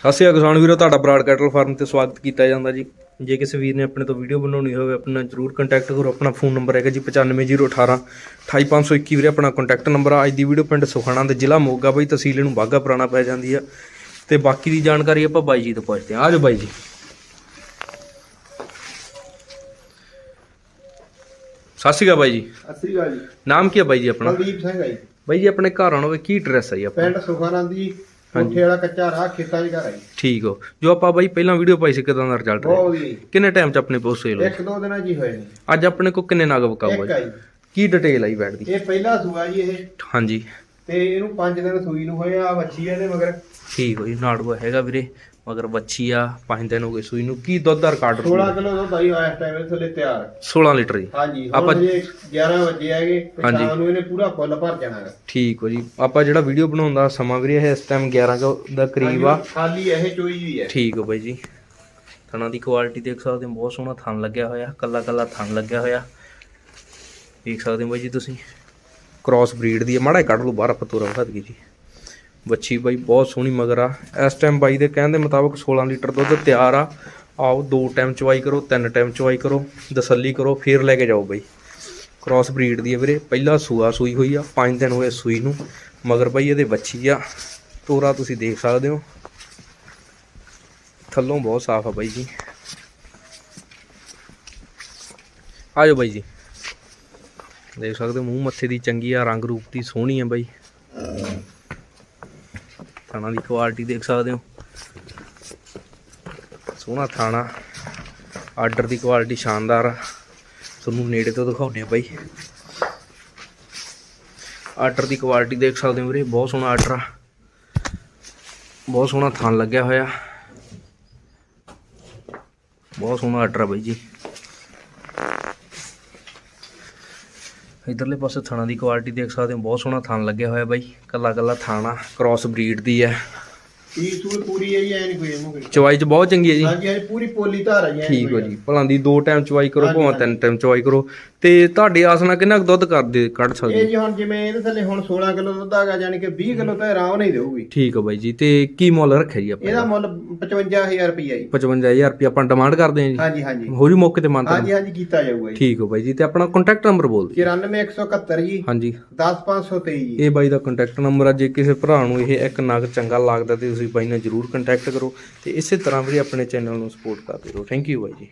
ਸਤਿ ਸ਼੍ਰੀ ਅਕਾਲ ਕਿਸਾਨ ਵੀਰੋ ਤੁਹਾਡਾ ਬਰਾਡ ਕੈਟਲ ਫਾਰਮ ਤੇ ਸਵਾਗਤ ਕੀਤਾ ਜਾਂਦਾ ਜੀ। ਜੇ ਕਿਸੇ ਵੀਰ ਨੇ ਆਪਣੇ ਤੋਂ ਵੀਡੀਓ ਬਣਾਉਣੀ ਹੋਵੇ ਆਪਣਾ ਜਰੂਰ ਕੰਟੈਕਟ ਕਰੋ ਆਪਣਾ ਫੋਨ ਨੰਬਰ ਹੈਗਾ ਜੀ 95018 28521 ਵੀਰੇ ਆਪਣਾ ਕੰਟੈਕਟ ਨੰਬਰ ਆ। ਅੱਜ ਦੀ ਵੀਡੀਓ ਪਿੰਡ ਸੁਖਾਣਾ ਦੇ ਜ਼ਿਲ੍ਹਾ ਮੋਗਾ ਬਈ ਤਹਿਸੀਲ ਨੂੰ ਬਾਗਾ ਪੁਰਾਣਾ ਪੈ ਜਾਂਦੀ ਆ। ਤੇ ਬਾਕੀ ਦੀ ਜਾਣਕਾਰੀ ਆਪਾਂ ਬਾਈ ਜੀ ਤੋਂ ਪੁੱਛਦੇ ਹਾਂ। ਆਜੋ ਬਾਈ ਜੀ। ਸਤਿ ਸ਼੍ਰੀ ਅਕਾਲ ਬਾਈ ਜੀ। ਅਸਰੀ ਗੱਲ ਜੀ। ਨਾਮ ਕੀ ਹੈ ਬਾਈ ਜੀ ਆਪਣਾ? ਕੁਲਦੀਪ ਸਿੰਘ ਆ ਜੀ। ਬਾਈ ਜੀ ਆਪਣੇ ਘਰ ਆਉਣਾ ਹੋਵੇ ਕੀ ਐਡਰੈਸ ਹੈ ਜੀ ਆਪਣਾ? ਪਿੰਡ ਸੁਖਾਨੰਦ ਜੀ ਕੋਠੇ ਵਾਲਾ ਕੱਚਾ ਰਾਹ ਖੇਤਾਂ 'ਚ ਘਰ ਆ ਜੀ। ਠੀਕ ਹੋ। ਜੋ ਆਪਾਂ ਬਾਈ ਪਹਿਲਾਂ ਵੀਡੀਓ ਪਾਈ ਸੀ ਕਿਦਾਂ ਦਾ ਰਿਜ਼ਲਟ ਰਿਹਾ? ਬਹੁਤ ਵਧੀਆ ਜੀ। ਕਿੰਨੇ ਟਾਈਮ ਚ ਆਪਣੇ ਪੋਸਟ ਸੇਲ ਹੋਈ? ਇੱਕ ਦੋ ਦਿਨਾਂ ਹੀ ਹੋਏ ਨੇ। ਅੱਜ ਆਪਣੇ ਕੋ ਕਿੰਨੇ ਨਗ ਬਕਾਊ ਇੱਕ ਆ ਜੀ? ਜੀ। ਕੀ ਡਿਟੇਲ ਆਈ ਦੀ? ਇਹ ਪਹਿਲਾ ਸੂਆ ਜੀ ਇਹ। ਹਾਂਜੀ। ਤੇ ਇਹਨੂੰ 5 ਦਿਨ ਸੂਈ ਨੂੰ ਹੋਏ ਆ ਵੱਛੀ ਇਹਦੇ ਮਗਰ। ਠੀਕ ਹੋ ਜੀ ਨਾੜੂਆ ਹੈਗਾ ਵੀਰੇ ਮਗਰ ਬੱਚੀ ਆ ਪੰਜ ਦਿਨ ਹੋ ਗਏ ਸੂਈ ਨੂੰ। ਕੀ ਦੁੱਧ ਦਾ ਰਿਕਾਰਡ 16 ਕਿਲੋ ਦੁੱਧ ਆਈ ਹੋਇਆ ਇਸ ਟਾਈਮ ਇਹ ਥੱਲੇ ਤਿਆਰ। 16 ਲੀਟਰ ਜੀ। ਹਾਂਜੀ ਆਪਾਂ- ਹੁਣ ਜੇ 11 ਵਜੇ ਤੇ ਹਾਂਜੀ। ਸ਼ਾਮ ਨੂੰ ਇਹਨੇ ਪੂਰਾ ਫੁੱਲ ਭਰ ਜਾਣਾ ਹੈਗਾ। ਠੀਕ ਹੋ ਜੀ ਆਪਾਂ ਜਿਹੜਾ ਵੀਡੀਓ ਬਣਾਉਣ ਦਾ ਸਮਾਂ ਵੀਰੇ ਇਹ ਇਸ ਟਾਈਮ 11 ਕੁ ਦਾ ਕਰੀਬ ਆ। ਖਾਲੀ ਇਹ ਚੋਈ ਵੀ ਹੈ ਠੀਕ ਹੋ ਬਾਈ ਜੀ। ਥਣਾ ਦੀ ਕੁਆਲਿਟੀ ਦੇਖ ਸਕਦੇ ਹੋ ਬਹੁਤ ਸੋਹਣਾ ਥਣ ਲੱਗਿਆ ਹੋਇਆ ਕੱਲਾ ਕੱਲਾ ਥਣ ਲੱਗਿਆ ਹੋਇਆ। ਦੇਖ ਸਕਦੇ ਹੋ ਬਾਈ ਜੀ ਤੁਸੀਂ। ਕ੍ਰਾਸ ਬਰੀਡ ਦੀ ਹੈ ਮਾੜਾ ਜਿਹਾ ਕੱਢ ਲਓ, ਬਾਹਰ ਆਪਾਂ ਤੋਰਾ ਵਿਖਾ ਦਈਏ ਜੀ। ਵੱਛੀ ਬਾਈ, ਬਹੁਤ ਸੋਹਣੀ ਮਗਰ ਆ। ਇਸ ਟਾਈਮ ਬਾਈ ਦੇ ਕਹਿਣ ਦੇ ਮੁਤਾਬਕ 16 ਲੀਟਰ ਦੁੱਧ ਤਿਆਰ ਆ। ਆਓ ਦੋ ਟਾਈਮ ਚਵਾਈ ਕਰੋ, ਤਿੰਨ ਟਾਈਮ ਚਵਾਈ ਕਰੋ, ਤਸੱਲੀ ਕਰੋ, ਫੇਰ ਲੈ ਕੇ ਜਾਓ ਬਾਈ। ਕ੍ਰਾਸ ਬਰੀਡ ਦੀ ਹੈ ਵੀਰੇ, ਪਹਿਲਾ ਸੂਆ ਸੂਈ ਹੋਈ ਆ 5 ਦਿਨ ਹੋਏ ਸੂਈ ਨੂੰ। ਮਗਰ ਬਾਈ ਇਹਦੇ ਵੱਛੀ ਆ। ਤੋਰਾ ਤੁਸੀਂ ਦੇਖ ਸਕਦੇ ਹੋ। ਥੱਲੋਂ ਬਹੁਤ ਸਾਫ਼ ਆ ਬਾਈ ਜੀ। ਆ ਜਾਓ ਬਾਈ ਜੀ। ਦੇਖ ਸਕਦੇ ਹੋ, ਮੂੰਹ ਮੱਥੇ ਦੀ ਚੰਗੀ ਆ, ਰੰਗ ਰੂਪ ਦੀ ਸੋਹਣੀ ਆ ਬਾਈ। ਥਾਣਾ ਦੀ ਕੁਆਲਿਟੀ ਦੇਖ ਸਕਦੇ ਹੋ। ਸੋਹਣਾ ਥਾਣਾ ਆਰਡਰ ਦੀ ਕੁਆਲਿਟੀ ਸ਼ਾਨਦਾਰ ਆ। ਤੁਹਾਨੂੰ ਨੇੜੇ ਤੋਂ ਦਿਖਾਉਂਦੇ ਆ ਬਾਈ। ਆਰਡਰ ਦੀ ਕੁਆਲਿਟੀ ਦੇਖ ਸਕਦੇ ਹੋ ਵੀਰੇ, ਬਹੁਤ ਸੋਹਣਾ ਆਰਡਰ ਆ। ਬਹੁਤ ਸੋਹਣਾ ਥਣ ਲੱਗਿਆ ਹੋਇਆ। ਬਹੁਤ ਸੋਹਣਾ ਆਰਡਰ ਆ ਬਾਈ ਜੀ। ਇਧਰਲੇ ਪਾਸੇ ਥਣਾ ਦੀ ਕੁਆਲਿਟੀ ਦੇਖ ਸਕਦੇ ਹੋ। ਬਹੁਤ ਸੋਹਣਾ ਥਣ ਲੱਗਿਆ ਹੋਇਆ ਬਾਈ। ਕੱਲਾ ਕੱਲਾ ਥਾਣਾ ਕ੍ਰਾਸ ਬਰੀਡ ਦੀ ਹੈ। ਤੀ ਸੂਈ ਪੂਰੀ ਹੈ ਜੀ ਐ ਨਹੀਂ ਕੋਈ ਇਹਨੂੰ ਕੋਈ। ਚਵਾਈ ਚ ਬਹੁਤ ਚੰਗੀ ਹੈ ਜੀ। ਹਾਂਜੀ ਹਾਂਜੀ ਪੂਰੀ ਪੋਲੀ ਧਾਰ ਹੈ ਜੀ ਠੀਕ ਹੋ ਕੋਈ। ਜੀ। ਭਲਾਂ ਦੀ ਦੋ ਟਾਈਮ ਚਵਾਈ ਕਰੋ ਹਾਂਜੀ, ਭਾਵੇਂ ਤਿੰਨ ਟਾਈਮ ਚਵਾਈ ਕਰੋ। ਤੇ ਤੁਹਾਡੇ ਆਸ ਨਾਲ ਕਿੰਨਾ ਕੁ ਦੁੱਧ ਕਰਦੇ ਕੱਢ ਇਹ ਸਕਦੇ ਜੀ ਹੁਣ ਜਿਵੇਂ ਇਹਦੇ ਥੱਲੇ ਹੁਣ 16 ਕਿਲੋ ਦੁੱਧ ਆਗਾ ਯਾਨੀ ਕਿ 20 ਕਿਲੋ ਤਾਂ ਆਰਾਮ ਨਹੀਂ ਦੇਊਗੀ। ਠੀਕ ਹੋ ਬਾਈ ਜੀ। ਤੇ ਕੀ ਮੁੱਲ ਰੱਖਿਆ ਜੀ ਇਹਦਾ ਆਪਾਂ ਮੁੱਲ 55000 ਰੁਪਈਆ ਜੀ। 55000 ਰੁਪਏ ਆਪਾਂ ਡਿਮਾਂਡ ਕਰਦੇ ਹਾਂ ਜੀ। ਹਾਂਜੀ ਹਾਂਜੀ। ਹੋਰੀ ਮੌਕੇ ਤੇ ਮੰਨਤਾ ਹਾਂਜੀ ਹਾਂਜੀ ਕੀਤਾ ਜਾਊਗਾ ਜੀ। ਠੀਕ ਹੋ ਬਾਈ ਜੀ। ਤੇ ਆਪਣਾ ਕੰਟੈਕਟ ਨੰਬਰ ਬੋਲ ਦਿਓ। 94171 ਜੀ। ਹਾਂਜੀ। 10523 ਜੀ। ਇਹ ਬਾਈ ਦਾ ਕੰਟੈਕਟ ਨੰਬਰ ਆ। ਜੇ ਕਿਸੇ ਭਰਾ ਨੂੰ ਇਹ ਇੱਕ ਨਗ ਚੰਗਾ ਲੱਗਦਾ ਤੇ ਤੁਸੀਂ ਬਾਈ ਨਾਲ ਜਰੂਰ ਕੰਟੈਕਟ ਕਰੋ ਤੇ ਇਸੇ ਤਰ੍ਹਾਂ ਵੀ ਆਪਣੇ ਚੈਨਲ ਨੂੰ ਸਪੋਰਟ ਕਰਦੇ ਰਹੋ ਥੈਂਕ ਯੂ ਬਾਈ ਜੀ।